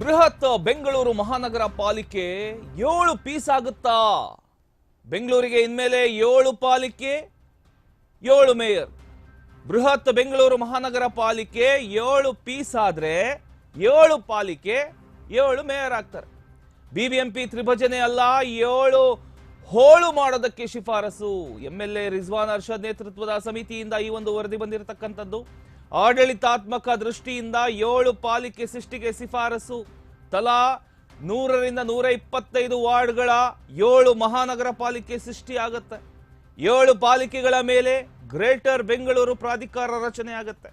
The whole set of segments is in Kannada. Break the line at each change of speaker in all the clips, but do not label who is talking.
ಬೃಹತ್ ಬೆಂಗಳೂರು ಮಹಾನಗರ ಪಾಲಿಕೆ ಏಳು ಪೀಸ್ ಆಗುತ್ತಾ? ಬೆಂಗಳೂರಿಗೆ ಇನ್ಮೇಲೆ ಏಳು ಪಾಲಿಕೆ, ಏಳು ಮೇಯರ್. ಬೃಹತ್ ಬೆಂಗಳೂರು ಮಹಾನಗರ ಪಾಲಿಕೆ ಏಳು ಪೀಸ್ ಆದ್ರೆ ಏಳು ಪಾಲಿಕೆ, ಏಳು ಮೇಯರ್ ಆಗ್ತಾರೆ. ಬಿಬಿಎಂಪಿ ತ್ರಿಭಜನೆ ಅಲ್ಲ, ಏಳು ಹೋಳು ಮಾಡೋದಕ್ಕೆ ಶಿಫಾರಸು. M L A Rizwan Arshad ನೇತೃತ್ವದ ಸಮಿತಿಯಿಂದ ಈ ಒಂದು ವರದಿ ಬಂದಿರತಕ್ಕಂಥದ್ದು. ಆಡಳಿತಾತ್ಮಕ ದೃಷ್ಟಿಯಿಂದ ಏಳು ಪಾಲಿಕೆ ಸೃಷ್ಟಿಗೆ ಶಿಫಾರಸು. ತಲಾ ನೂರರಿಂದ ನೂರ ಇಪ್ಪತ್ತೈದು ವಾರ್ಡ್ಗಳ ಏಳು ಮಹಾನಗರ ಪಾಲಿಕೆ ಸೃಷ್ಟಿ ಆಗುತ್ತೆ ಏಳು ಪಾಲಿಕೆಗಳ ಮೇಲೆ ಗ್ರೇಟರ್ ಬೆಂಗಳೂರು ಪ್ರಾಧಿಕಾರ ರಚನೆ ಆಗುತ್ತೆ.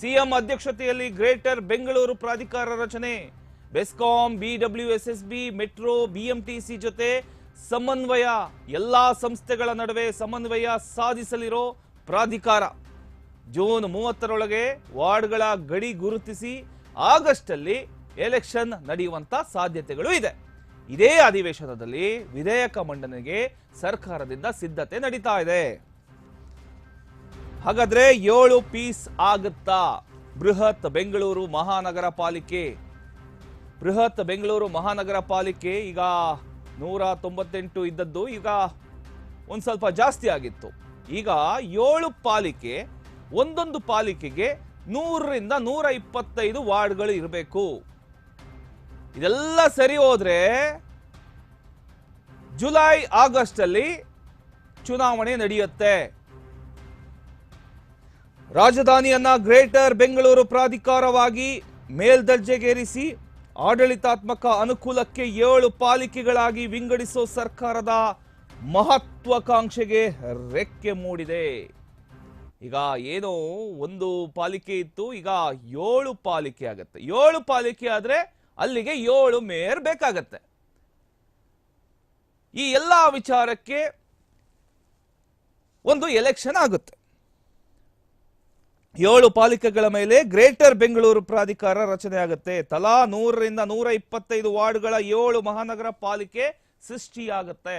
ಸಿಎಂ ಅಧ್ಯಕ್ಷತೆಯಲ್ಲಿ ಗ್ರೇಟರ್ ಬೆಂಗಳೂರು ಪ್ರಾಧಿಕಾರ ರಚನೆ. BESCOM, BW S S B, metro, BMTC ಜೊತೆ ಸಮನ್ವಯ, ಎಲ್ಲಾ ಸಂಸ್ಥೆಗಳ ನಡುವೆ ಸಮನ್ವಯ ಸಾಧಿಸಲಿರೋ ಪ್ರಾಧಿಕಾರ. ಜೂನ್ ಮೂವತ್ತರೊಳಗೆ ವಾರ್ಡ್ಗಳ ಗಡಿ ಗುರುತಿಸಿ ಆಗಸ್ಟ್ ಅಲ್ಲಿ ಎಲೆಕ್ಷನ್ ನಡೆಯುವಂತ ಸಾಧ್ಯತೆಗಳು ಇದೆ. ಇದೇ ಅಧಿವೇಶನದಲ್ಲಿ ವಿಧೇಯಕ ಮಂಡನೆಗೆ ಸರ್ಕಾರದಿಂದ ಸಿದ್ಧತೆ ನಡೀತಾ ಇದೆ. ಹಾಗಾದ್ರೆ ಏಳು ಪೀಸ್ ಆಗುತ್ತಾ? ಬೃಹತ್ ಬೆಂಗಳೂರು ಮಹಾನಗರ ಪಾಲಿಕೆ. ಬೃಹತ್ ಬೆಂಗಳೂರು ಮಹಾನಗರ ಪಾಲಿಕೆ ಈಗ ನೂರ ತೊಂಬತ್ತೆಂಟು ಇದ್ದದ್ದು ಈಗ ಒಂದು ಸ್ವಲ್ಪ ಜಾಸ್ತಿ ಆಗಿತ್ತು. ಈಗ ಏಳು ಪಾಲಿಕೆ ಒಂದೊಂದು ಪಾಲಿಕೆಗೆ ನೂರರಿಂದ ನೂರ ಇಪ್ಪತ್ತೈದು ವಾರ್ಡ್ಗಳು ಇರಬೇಕು. ಇದೆಲ್ಲ ಸರಿ ಹೋದ್ರೆ ಜುಲೈ ಆಗಸ್ಟ್ ಅಲ್ಲಿ ಚುನಾವಣೆ ನಡೆಯುತ್ತೆ. ರಾಜಧಾನಿಯನ್ನ ಗ್ರೇಟರ್ ಬೆಂಗಳೂರು ಪ್ರಾಧಿಕಾರವಾಗಿ ಮೇಲ್ದರ್ಜೆಗೇರಿಸಿ ಆಡಳಿತಾತ್ಮಕ ಅನುಕೂಲಕ್ಕೆ ಏಳು ಪಾಲಿಕೆಗಳಾಗಿ ವಿಂಗಡಿಸೋ ಸರ್ಕಾರದ ಮಹತ್ವಾಕಾಂಕ್ಷೆಗೆ ರೆಕ್ಕೆ ಮೂಡಿದೆ. ಈಗ ಏನು ಒಂದು ಪಾಲಿಕೆ ಇತ್ತು, ಈಗ ಏಳು ಪಾಲಿಕೆ ಆಗತ್ತೆ. ಏಳು ಪಾಲಿಕೆ ಆದ್ರೆ ಅಲ್ಲಿಗೆ ಏಳು ಮೇಯರ್ ಬೇಕಾಗತ್ತೆ. ಈ ಎಲ್ಲ ವಿಚಾರಕ್ಕೆ ಒಂದು ಎಲೆಕ್ಷನ್ ಆಗುತ್ತೆ. ಏಳು ಪಾಲಿಕೆಗಳ ಮೇಲೆ ಗ್ರೇಟರ್ ಬೆಂಗಳೂರು ಪ್ರಾಧಿಕಾರ ರಚನೆ ಆಗುತ್ತೆ. ತಲಾ ನೂರರಿಂದ ನೂರ ಇಪ್ಪತ್ತೈದು ವಾರ್ಡ್ಗಳ ಏಳು ಮಹಾನಗರ ಪಾಲಿಕೆ ಸೃಷ್ಟಿಯಾಗುತ್ತೆ.